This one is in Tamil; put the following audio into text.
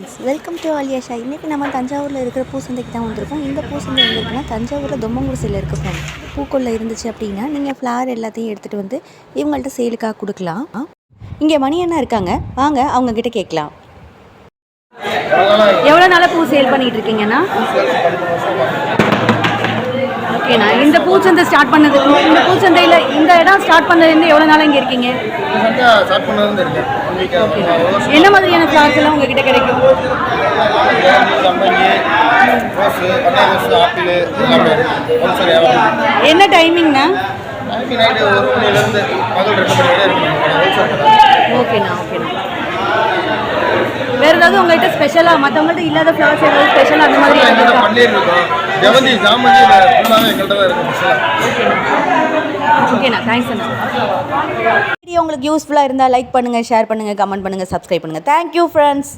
வெல்கம் டு ஆலியாஷா இன்றைக்கி நம்ம தஞ்சாவூரில் இருக்கிற பூசந்தைக்கு தான் வந்திருக்கோம். இந்த பூசந்தை எங்கே இருக்குன்னா தஞ்சாவூரில் தொம்மங்குடிசையில் இருக்க ஃப்ரெண்ட் பூக்கொள்ள இருந்துச்சு அப்படின்னா நீங்கள் ஃப்ளார் எல்லாத்தையும் எடுத்துகிட்டு வந்து இவங்கள்ட்ட சேலுக்காக கொடுக்கலாம். இங்கே மணி அண்ணா இருக்காங்க. வாங்க அவங்கக்கிட்ட கேட்கலாம். எவ்வளோ நாளாக பூ சேல் பண்ணிட்டு இருக்கீங்கண்ணா ஓகேண்ணா. இந்த பூச்சந்தை ஸ்டார்ட் பண்ணதுக்கு இந்த பூச்சந்தையில் இந்த இடம் ஸ்டார்ட் பண்ணதுலேருந்து எவ்வளோ நாளாக இங்கே இருக்கீங்க? என்ன மாதிரியான ஃப்ளார்ஸ் எல்லாம் உங்ககிட்ட கிடைக்கும்? என்ன டைமிங்ண்ணா நாளைக்கு நைட்டு ஏதாவது உங்கள்கிட்ட ஸ்பெஷலாக மற்றவங்கள்ட்ட இல்லாத ஃப்ளவர்ஸ் ஏதாவது ஸ்பெஷலாக அந்த மாதிரி ஜவந்தி ஃபுல்லாகவே எங்கள்கிட்ட தான் இருக்கும் ஸ்பெஷலாக ஓகேண்ணா தேங்க்ஸ் அண்ணா. வீடியோ உங்களுக்கு யூஸ்ஃபுல்லாக இருந்தால் லைக் பண்ணுங்கள் ஷேர் பண்ணுங்கள் கமெண்ட் பண்ணுங்கள் சப்ஸ்கிரைப் பண்ணுங்கள் தேங்க்யூ ஃப்ரெண்ட்ஸ்